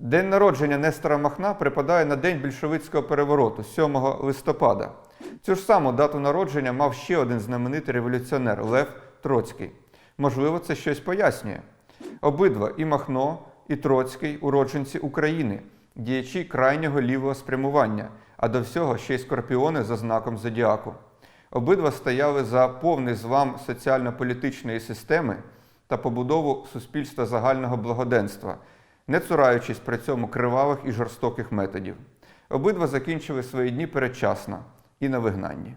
День народження Нестора Махна припадає на день більшовицького перевороту 7 листопада. Цю ж саму дату народження мав ще один знаменитий революціонер Лев Троцький. Можливо, це щось пояснює. Обидва і Махно, і Троцький уродженці України, діячі крайнього лівого спрямування, а до всього ще й скорпіони за знаком зодіаку. Обидва стояли за повний злам соціально-політичної системи та побудову суспільства загального благоденства, не цураючись при цьому кривавих і жорстоких методів. Обидва закінчили свої дні передчасно і на вигнанні.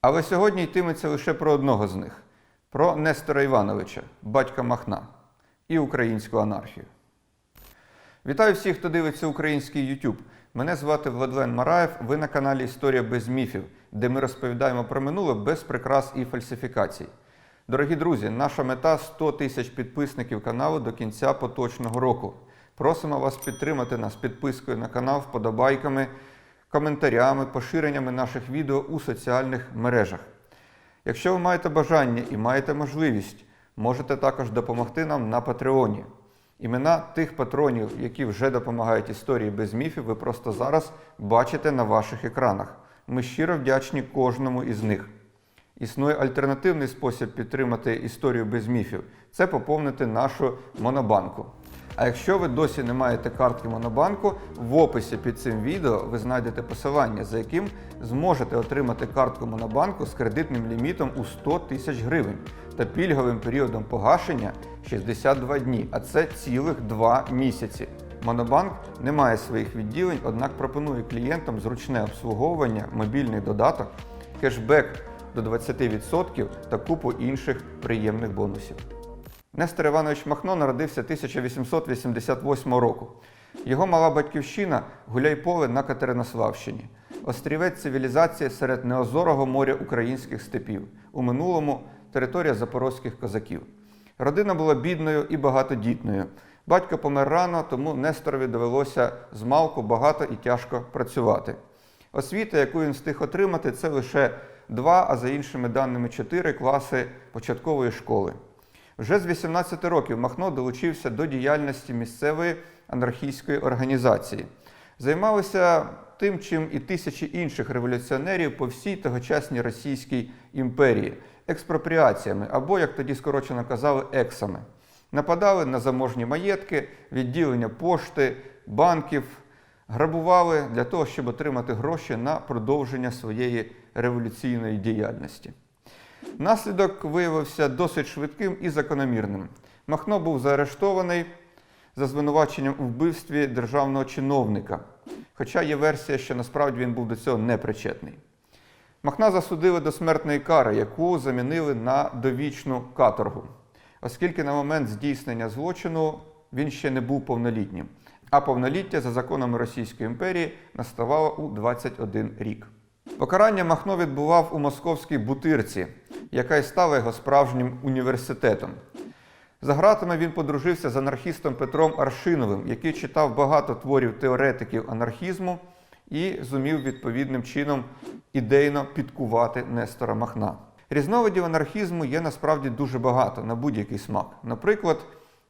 Але сьогодні йтиметься лише про одного з них про Нестора Івановича, батька Махна і українську анархію. Вітаю всіх, хто дивиться український YouTube. Мене звати Владлен Мараєв. Ви на каналі Історія без міфів, де ми розповідаємо про минуле без прикрас і фальсифікацій. Дорогі друзі, наша мета 100 тисяч підписників каналу до кінця поточного року. Просимо вас підтримати нас підпискою на канал, вподобайками, коментарями, поширеннями наших відео у соціальних мережах. Якщо ви маєте бажання і маєте можливість, можете також допомогти нам на Патреоні. Імена тих патронів, які вже допомагають історії без міфів, ви просто зараз бачите на ваших екранах. Ми щиро вдячні кожному із них. Існує альтернативний спосіб підтримати історію без міфів це поповнити нашу монобанку. А якщо ви досі не маєте картки Монобанку, в описі під цим відео ви знайдете посилання, за яким зможете отримати картку Монобанку з кредитним лімітом у 100 тисяч гривень та пільговим періодом погашення 62 дні, а це цілих 2 місяці. Монобанк не має своїх відділень, однак пропонує клієнтам зручне обслуговування, мобільний додаток, кешбек до 20% та купу інших приємних бонусів. Нестор Іванович Махно народився 1888 року. Його мала батьківщина Гуляйполе на Катеринославщині, острівець цивілізації серед неозорого моря українських степів, у минулому територія запорозьких козаків. Родина була бідною і багатодітною. Батько помер рано, тому Несторові довелося змалку багато і тяжко працювати. Освіта, яку він встиг отримати, це лише два, а за іншими даними чотири класи початкової школи. Вже з 18 років Махно долучився до діяльності місцевої анархійської організації. Займалися тим, чим і тисячі інших революціонерів по всій тогочасній Російській імперії експропріаціями або, як тоді скорочено казали, ексами. Нападали на заможні маєтки, відділення пошти, банків, грабували для того, щоб отримати гроші на продовження своєї революційної діяльності. Наслідок виявився досить швидким і закономірним. Махно був заарештований за звинуваченням у вбивстві державного чиновника, хоча є версія, що насправді він був до цього непричетний. Махна засудили до смертної кари, яку замінили на довічну каторгу, оскільки на момент здійснення злочину він ще не був повнолітнім, а повноліття за законами Російської імперії наставало у 21 рік. Покарання Махно відбував у московській бутирці, яка й стала його справжнім університетом. За гратами він подружився з анархістом Петром Аршиновим, який читав багато творів теоретиків анархізму і зумів відповідним чином ідейно підкувати Нестора Махна. Різновидів анархізму є насправді дуже багато на будь-який смак. Наприклад,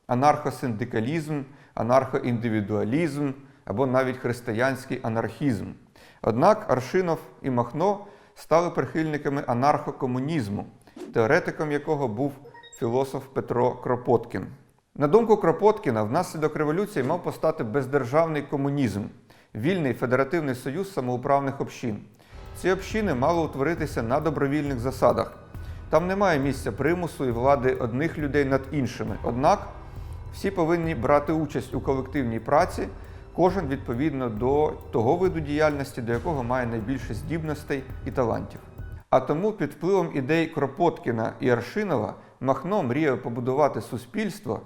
анархосиндикалізм, анархоіндивідуалізм або навіть християнський анархізм. Однак Аршинов і Махно стали прихильниками анархокомунізму, теоретиком якого був філософ Петро Кропоткін. На думку Кропоткіна, внаслідок революції мав постати бездержавний комунізм, вільний федеративний союз самоуправних общин. Ці общини мали утворитися на добровільних засадах. Там немає місця примусу і влади одних людей над іншими. Однак всі повинні брати участь у колективній праці, кожен відповідно до того виду діяльності, до якого має найбільше здібностей і талантів. А тому під впливом ідей Кропоткіна і Аршинова Махно мріяв побудувати суспільство,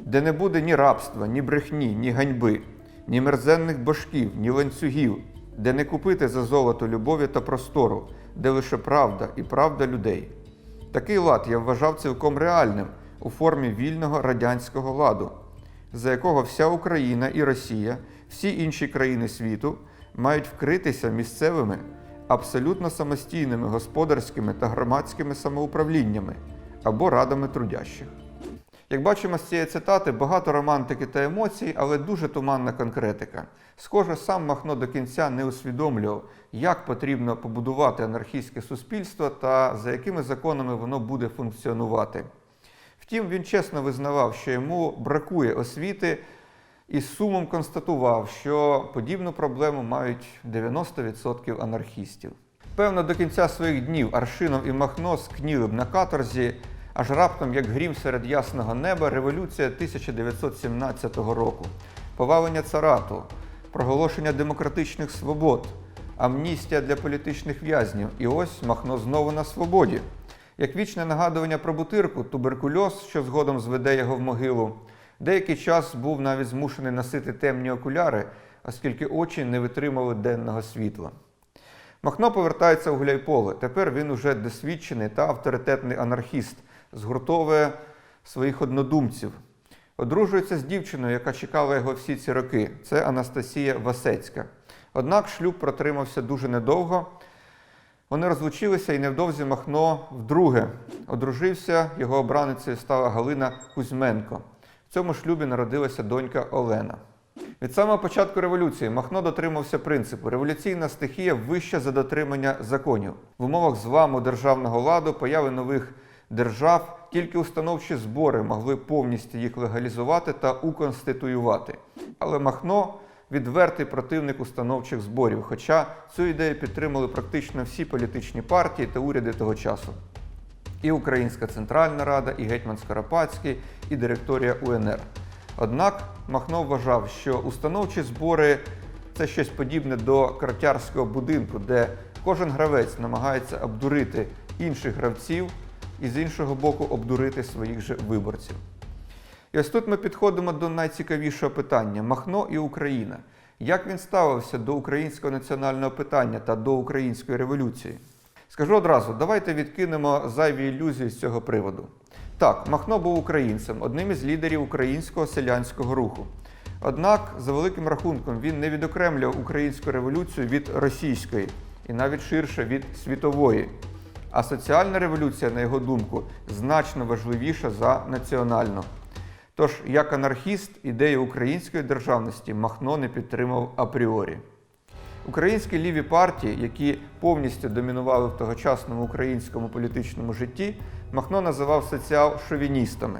де не буде ні рабства, ні брехні, ні ганьби, ні мерзенних башків, ні ланцюгів, де не купити за золото любові та простору, де лише правда і правда людей. Такий лад я вважав цілком реальним у формі вільного радянського ладу, за якого вся Україна і Росія, всі інші країни світу мають вкритися місцевими, абсолютно самостійними господарськими та громадськими самоуправліннями або радами трудящих. Як бачимо з цієї цитати, багато романтики та емоцій, але дуже туманна конкретика. Схоже, сам Махно до кінця не усвідомлював, як потрібно побудувати анархістське суспільство та за якими законами воно буде функціонувати. Втім, він чесно визнавав, що йому бракує освіти і з сумом констатував, що подібну проблему мають 90% анархістів. Певно, до кінця своїх днів Аршинов і Махно скніли б на каторзі, аж раптом, як грім серед ясного неба, революція 1917 року, повалення царату, проголошення демократичних свобод, амністія для політичних в'язнів. І ось Махно знову на свободі. Як вічне нагадування про бутирку, туберкульоз, що згодом зведе його в могилу, деякий час був навіть змушений носити темні окуляри, оскільки очі не витримали денного світла. Махно повертається у Гуляйполе. Тепер він уже досвідчений та авторитетний анархіст, згуртовує своїх однодумців. Одружується з дівчиною, яка чекала його всі ці роки. Це Анастасія Васецька. Однак шлюб протримався дуже недовго. Вони розлучилися і невдовзі Махно вдруге одружився. Його обраницею стала Галина Кузьменко. В цьому шлюбі народилася донька Олена. Від самого початку революції Махно дотримався принципу: революційна стихія вища за дотримання законів. В умовах зламу державного ладу, появи нових держав, тільки установчі збори могли повністю їх легалізувати та уконституювати. Але Махно відвертий противник установчих зборів, хоча цю ідею підтримали практично всі політичні партії та уряди того часу. І Українська Центральна Рада, і Гетьман Скоропадський, і директорія УНР. Однак Махно вважав, що установчі збори це щось подібне до картярського будинку, де кожен гравець намагається обдурити інших гравців і з іншого боку обдурити своїх же виборців. І ось тут ми підходимо до найцікавішого питання: Махно і Україна. Як він ставився до українського національного питання та до української революції? Скажу одразу, давайте відкинемо зайві ілюзії з цього приводу. Так, Махно був українцем, одним із лідерів українського селянського руху. Однак, за великим рахунком, він не відокремлював українську революцію від російської і навіть ширше від світової. А соціальна революція, на його думку, значно важливіша за національну. Тож, як анархіст, ідею української державності Махно не підтримав апріорі. Українські ліві партії, які повністю домінували в тогочасному українському політичному житті, Махно називав соціал-шовіністами.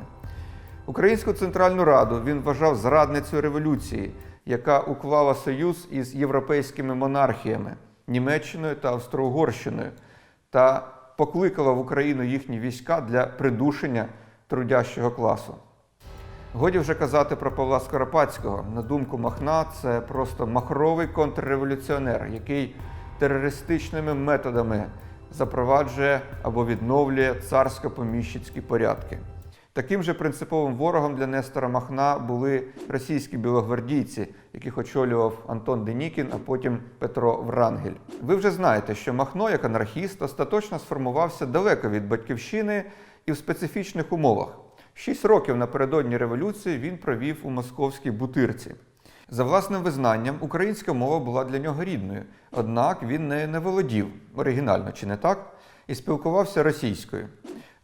Українську Центральну Раду він вважав зрадницею революції, яка уклала союз із європейськими монархіями Німеччиною та Австро-Угорщиною та покликала в Україну їхні війська для придушення трудящого класу. Годі вже казати про Павла Скоропадського. На думку Махна, це просто махровий контрреволюціонер, який терористичними методами запроваджує або відновлює царсько-поміщицькі порядки. Таким же принциповим ворогом для Нестора Махна були російські білогвардійці, яких очолював Антон Денікін, а потім Петро Врангель. Ви вже знаєте, що Махно, як анархіст, остаточно сформувався далеко від батьківщини і в специфічних умовах. Шість років напередодні революції він провів у московській бутирці. За власним визнанням, українська мова була для нього рідною, однак він нею не володів, оригінально чи не так, і спілкувався російською.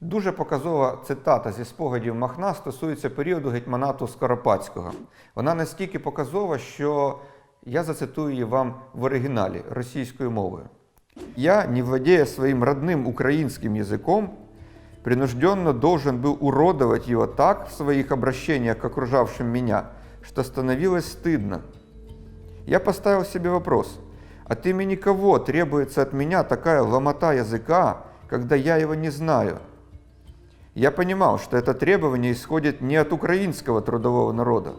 Дуже показова цитата зі спогадів Махна стосується періоду гетьманату Скоропадського. Вона настільки показова, що я зацитую її вам в оригіналі російською мовою. Я, не владея своим родным украинским языком, принужденно должен был уродовать его так в своих обращениях к окружавшим меня, что становилось стыдно. Я поставил себе вопрос, от имени кого требуется от меня такая ломота языка, когда я его не знаю? Я понимал, что это требование исходит не от украинского трудового народа.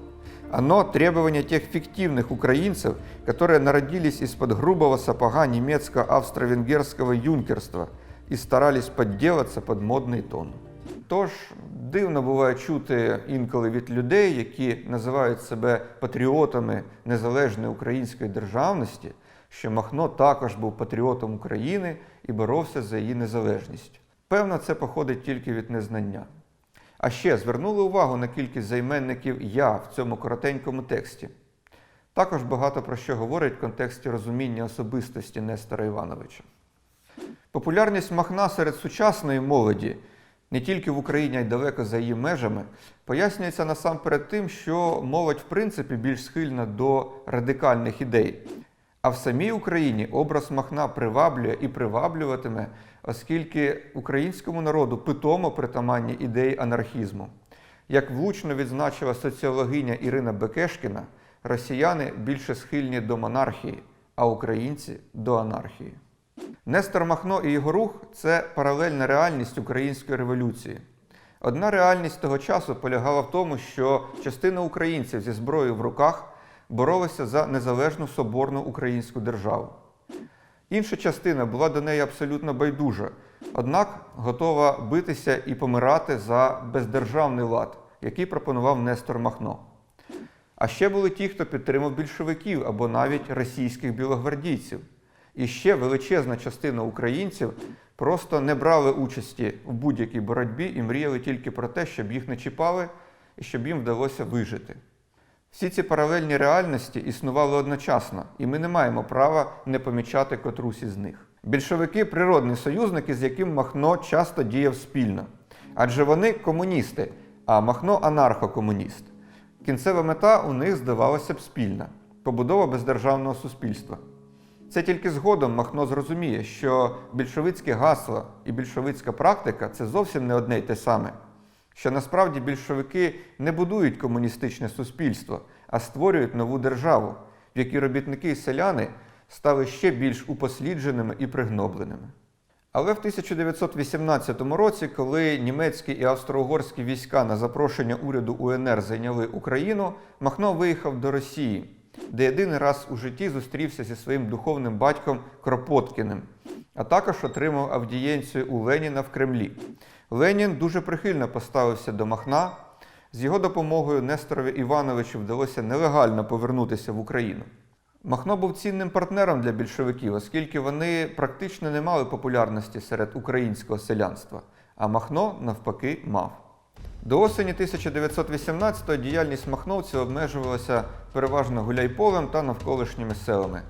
Оно требование тех фиктивных украинцев, которые народились из-под грубого сапога немецко-австро-венгерского юнкерства и старались подделаться под модний тон. Тож дивно буває чути інколи від людей, які називають себе патріотами незалежної української державності, що Махно також був патріотом України і боровся за її незалежність. Певно, це походить тільки від незнання. А ще звернули увагу на кількість займенників я в цьому коротенькому тексті. Також багато про що говорить в контексті розуміння особистості Нестора Івановича. Популярність Махна серед сучасної молоді не тільки в Україні, а й далеко за її межами, пояснюється насамперед тим, що молодь в принципі більш схильна до радикальних ідей. А в самій Україні образ Махна приваблює і приваблюватиме, оскільки українському народу питомо притаманні ідеї анархізму. Як влучно відзначила соціологиня Ірина Бекешкіна, росіяни більше схильні до монархії, а українці до анархії. Нестор Махно і його рух це паралельна реальність української революції. Одна реальність того часу полягала в тому, що частина українців зі зброєю в руках боролися за незалежну соборну українську державу. Інша частина була до неї абсолютно байдужа, однак готова битися і помирати за бездержавний лад, який пропонував Нестор Махно. А ще були ті, хто підтримав більшовиків або навіть російських білогвардійців. І ще величезна частина українців просто не брали участі в будь-якій боротьбі і мріяли тільки про те, щоб їх не чіпали і щоб їм вдалося вижити. Всі ці паралельні реальності існували одночасно, і ми не маємо права не помічати котрусь із них. Більшовики природні союзники, з яким Махно часто діяв спільно. Адже вони комуністи, а Махно анархокомуніст. Кінцева мета у них здавалася б спільна побудова бездержавного суспільства. Це тільки згодом Махно зрозуміє, що більшовицьке гасло і більшовицька практика це зовсім не одне й те саме. Що насправді більшовики не будують комуністичне суспільство, а створюють нову державу, в якій робітники і селяни стали ще більш упослідженими і пригнобленими. Але в 1918 році, коли німецькі і австро-угорські війська на запрошення уряду УНР зайняли Україну, Махно виїхав до Росії, де єдиний раз у житті зустрівся зі своїм духовним батьком Кропоткіним, а також отримав авдієнцію у Леніна в Кремлі. Ленін дуже прихильно поставився до Махна. З його допомогою Несторові Івановичу вдалося нелегально повернутися в Україну. Махно був цінним партнером для більшовиків, оскільки вони практично не мали популярності серед українського селянства, а Махно, навпаки, мав. До осені 1918-го діяльність махновців обмежувалася переважно гуляйполем та навколишніми селами.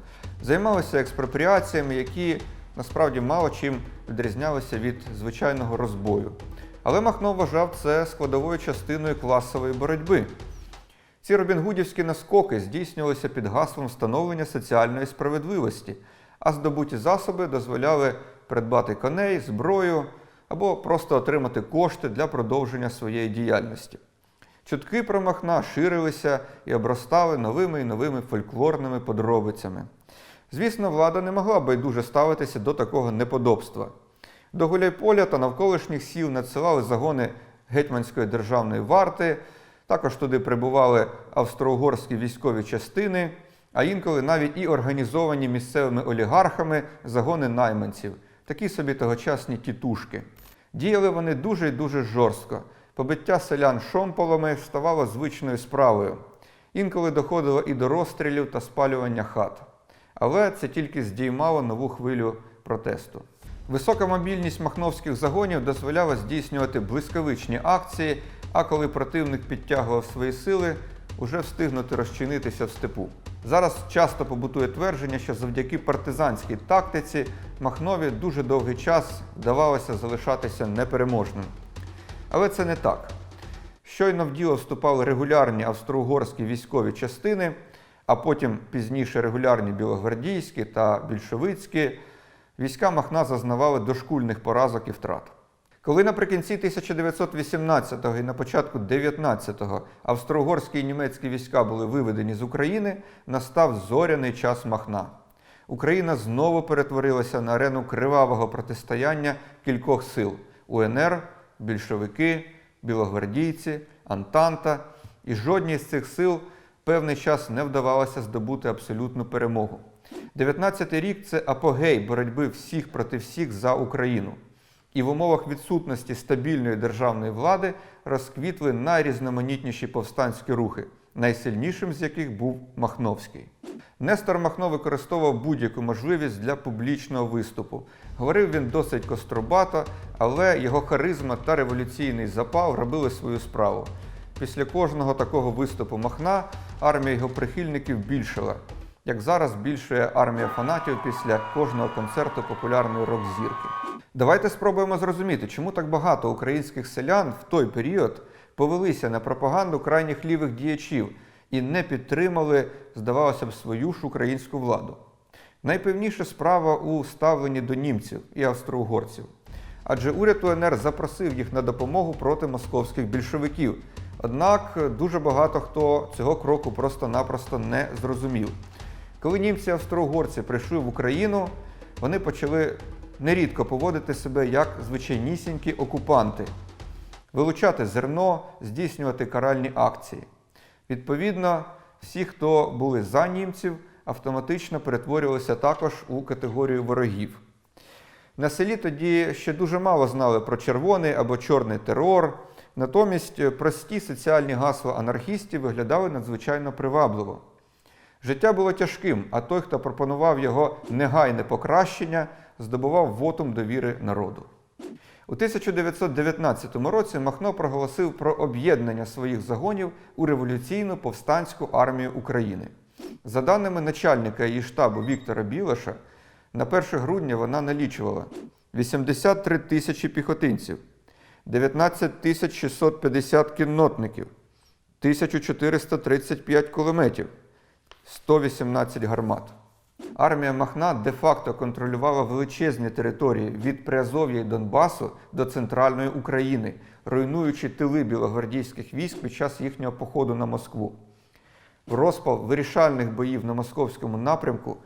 Займалися експропріаціями, які насправді мало чим відрізнялися від звичайного розбою. Але Махно вважав це складовою частиною класової боротьби. Ці робінгудівські наскоки здійснювалися під гаслом встановлення соціальної справедливості, а здобуті засоби дозволяли придбати коней, зброю або просто отримати кошти для продовження своєї діяльності. Чутки про Махна ширилися і обростали новими і новими фольклорними подробицями. Звісно, влада не могла байдуже ставитися до такого неподобства. До Гуляйполя та навколишніх сіл надсилали загони гетьманської державної варти, також туди прибували австро-угорські військові частини, а інколи навіть і організовані місцевими олігархами загони найманців, такі собі тогочасні тітушки. Діяли вони дуже і дуже жорстко. Побиття селян шомполами ставало звичною справою. Інколи доходило і до розстрілів та спалювання хат. Але це тільки здіймало нову хвилю протесту. Висока мобільність махновських загонів дозволяла здійснювати блискавичні акції, а коли противник підтягував свої сили, уже встигнути розчинитися в степу. Зараз часто побутує твердження, що завдяки партизанській тактиці Махнові дуже довгий час вдавалося залишатися непереможним. Але це не так. Щойно в діло вступали регулярні австро-угорські військові частини, а потім пізніше регулярні білогвардійські та більшовицькі, війська Махна зазнавали дошкульних поразок і втрат. Коли наприкінці 1918-го і на початку 19-го австро-угорські і німецькі війська були виведені з України, настав зоряний час Махна. Україна знову перетворилася на арену кривавого протистояння кількох сил УНР, більшовики, білогвардійці, Антанта. І жодній з цих сил певний час не вдавалося здобути абсолютну перемогу. 19-й рік це апогей боротьби всіх проти всіх за Україну. І в умовах відсутності стабільної державної влади розквітли найрізноманітніші повстанські рухи, найсильнішим з яких був Махновський. Нестор Махно використовував будь-яку можливість для публічного виступу. Говорив він досить кострубато, але його харизма та революційний запал робили свою справу. Після кожного такого виступу Махна армія його прихильників більшала. Як зараз збільшує армія фанатів після кожного концерту популярної рок-зірки. Давайте спробуємо зрозуміти, чому так багато українських селян в той період повелися на пропаганду крайніх лівих діячів і не підтримали, здавалося б, свою ж українську владу. Найпевніша справа у ставленні до німців і австро-угорців. Адже уряд УНР запросив їх на допомогу проти московських більшовиків. Однак дуже багато хто цього кроку просто-напросто не зрозумів. Коли німці австро-угорці прийшли в Україну, вони почали нерідко поводити себе як звичайнісінькі окупанти, вилучати зерно, здійснювати каральні акції. Відповідно, всі, хто були за німців, автоматично перетворювалися також у категорію ворогів. На селі тоді ще дуже мало знали про червоний або чорний терор. Натомість прості соціальні гасла анархістів виглядали надзвичайно привабливо. Життя було тяжким, а той, хто пропонував його негайне покращення, здобував вотум довіри народу. У 1919 році Махно проголосив про об'єднання своїх загонів у революційну повстанську армію України. За даними начальника її штабу Віктора Білаша, на 1 грудня вона налічувала 83 тисячі піхотинців, 19 тисяч 650 кіннотників, 1435 кулеметів, 118 гармат. Армія Махна де-факто контролювала величезні території від Приазов'я і Донбасу до центральної України, руйнуючи тили білогвардійських військ під час їхнього походу на Москву. В розпал вирішальних боїв на московському напрямку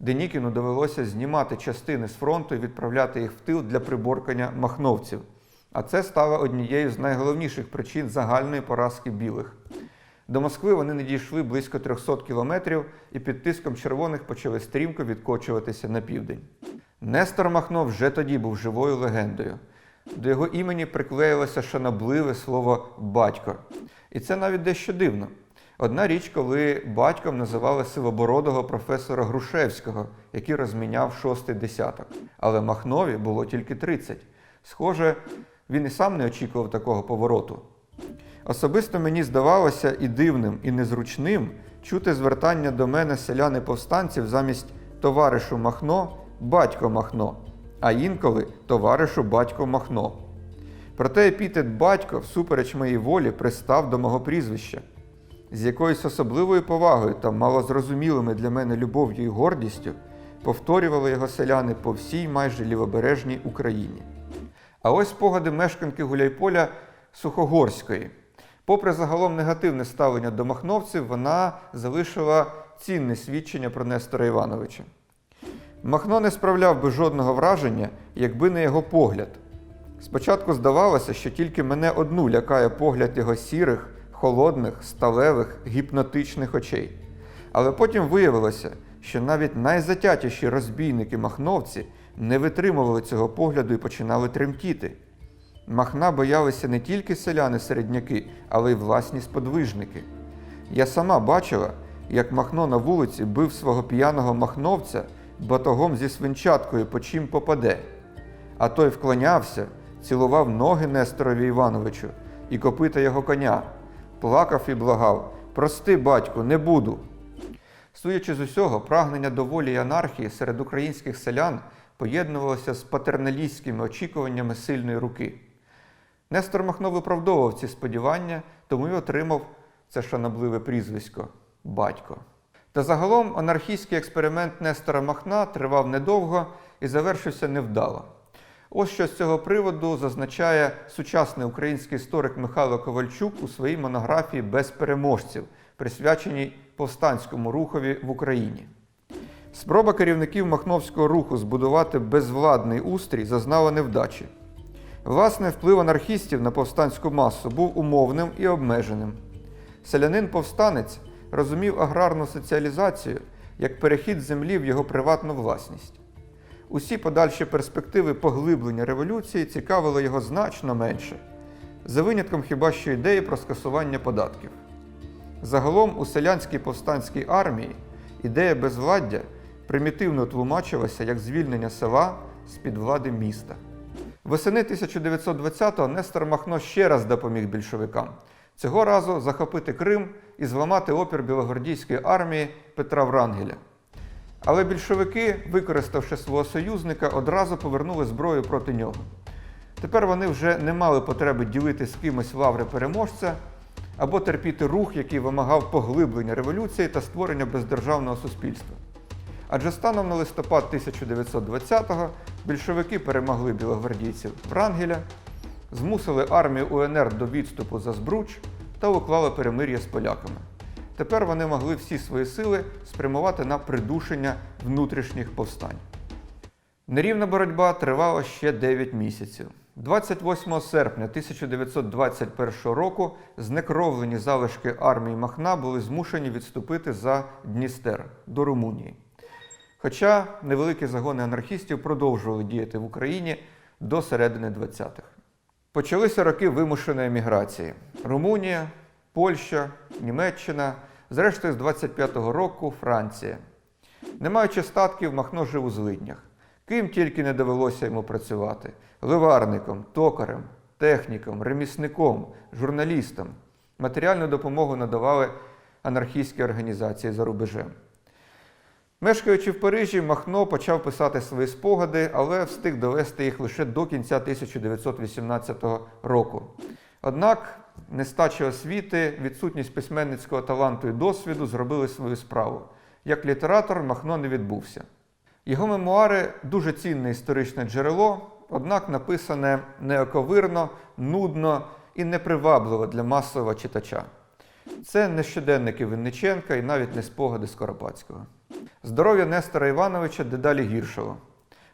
Денікіну довелося знімати частини з фронту і відправляти їх в тил для приборкання махновців. А це стало однією з найголовніших причин загальної поразки білих. До Москви вони не дійшли близько 300 кілометрів і під тиском червоних почали стрімко відкочуватися на південь. Нестор Махно вже тоді був живою легендою. До його імені приклеїлося шанобливе слово батько. І це навіть дещо дивно. Одна річ, коли батьком називали сивобородого професора Грушевського, який розміняв шостий десяток. Але Махнові було тільки 30. Схоже, він і сам не очікував такого повороту. Особисто мені здавалося і дивним, і незручним чути звертання до мене селяни повстанців замість товаришу Махно, батько Махно, а інколи товаришу батько Махно. Проте епітет батько, всупереч моїй волі, пристав до мого прізвища. З якоюсь особливою повагою та малозрозумілими для мене любов'ю і гордістю повторювали його селяни по всій майже лівобережній Україні. А ось спогади мешканки Гуляйполя Сухогорської. Попри загалом негативне ставлення до махновців, вона залишила цінне свідчення про Нестора Івановича. Махно не справляв би жодного враження, якби не його погляд. Спочатку здавалося, що тільки мене одну лякає погляд його сірих, холодних, сталевих, гіпнотичних очей. Але потім виявилося, що навіть найзатятіші розбійники махновці не витримували цього погляду і починали тремтіти. Махна боялися не тільки селяни-середняки, але й власні сподвижники. Я сама бачила, як Махно на вулиці бив свого п'яного махновця батогом зі свинчаткою, по чим попаде. А той вклонявся, цілував ноги Несторові Івановичу і копита його коня, плакав і благав Прости, батьку, не буду. Судячи з усього, прагнення до волі і анархії серед українських селян поєднувалося з патерналістськими очікуваннями сильної руки. Нестор Махно виправдовував ці сподівання, тому й отримав це шанобливе прізвисько батько. Та загалом анархістський експеримент Нестора Махна тривав недовго і завершився невдало. Ось що з цього приводу зазначає сучасний український історик Михайло Ковальчук у своїй монографії Без переможців, присвяченій повстанському рухові в Україні. Спроба керівників Махновського руху збудувати безвладний устрій зазнала невдачі. Власне, вплив анархістів на повстанську масу був умовним і обмеженим. Селянин-повстанець розумів аграрну соціалізацію як перехід землі в його приватну власність. Усі подальші перспективи поглиблення революції цікавили його значно менше, за винятком хіба що ідеї про скасування податків. Загалом у селянській повстанській армії ідея безвладдя примітивно тлумачилася як звільнення села з-під влади міста. Восени 1920-го Нестор Махно ще раз допоміг більшовикам. Цього разу захопити Крим і зламати опір білогвардійської армії Петра Врангеля. Але більшовики, використавши свого союзника, одразу повернули зброю проти нього. Тепер вони вже не мали потреби ділити з кимось лаври переможця або терпіти рух, який вимагав поглиблення революції та створення бездержавного суспільства. Адже станом на листопад 1920-го більшовики перемогли білогвардійців Врангеля, змусили армію УНР до відступу за Збруч та уклали перемир'я з поляками. Тепер вони могли всі свої сили спрямувати на придушення внутрішніх повстань. Нерівна боротьба тривала ще 9 місяців. 28 серпня 1921 року знекровлені залишки армії Махна були змушені відступити за Дністер до Румунії. Хоча невеликі загони анархістів продовжували діяти в Україні до середини 20-х. Почалися роки вимушеної еміграції. Румунія, Польща, Німеччина, зрештою з 25-го року Франція. Не маючи статків, Махно жив у злиднях. Ким тільки не довелося йому працювати: ливарником, токарем, техніком, ремісником, журналістом. Матеріальну допомогу надавали анархістські організації за рубежем. Мешкаючи в Парижі, Махно почав писати свої спогади, але встиг довести їх лише до кінця 1918 року. Однак нестача освіти, відсутність письменницького таланту і досвіду зробили свою справу. Як літератор Махно не відбувся. Його мемуари дуже цінне історичне джерело, однак написане неоковирно, нудно і непривабливо для масового читача. Це не щоденники Винниченка і навіть не спогади Скоропадського. Здоров'я Нестора Івановича дедалі гіршало.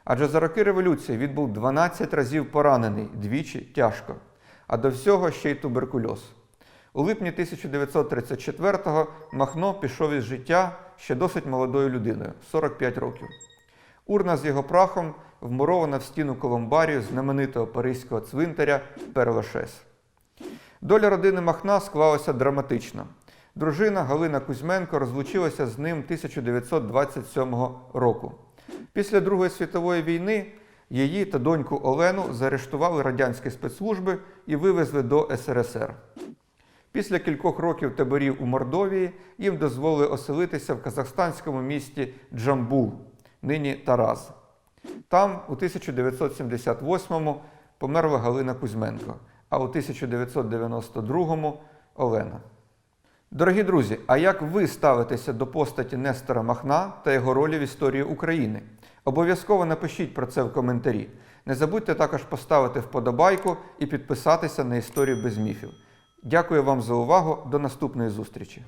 Адже за роки революції він був 12 разів поранений, двічі тяжко, а до всього ще й туберкульоз. У липні 1934-го Махно пішов із життя ще досить молодою людиною 45 років. Урна з його прахом вмурована в стіну колумбарію знаменитого паризького цвинтаря Перлашес. Доля родини Махна склалася драматично. Дружина Галина Кузьменко розлучилася з ним 1927 року. Після Другої світової війни її та доньку Олену заарештували радянські спецслужби і вивезли до СРСР. Після кількох років таборів у Мордовії їм дозволили оселитися в казахстанському місті Джамбул, нині Тараз. Там у 1978-му померла Галина Кузьменко, а у 1992-му Олена. Дорогі друзі, а як ви ставитеся до постаті Нестора Махна та його ролі в історії України? Обов'язково напишіть про це в коментарі. Не забудьте також поставити вподобайку і підписатися на історію без міфів. Дякую вам за увагу. До наступної зустрічі!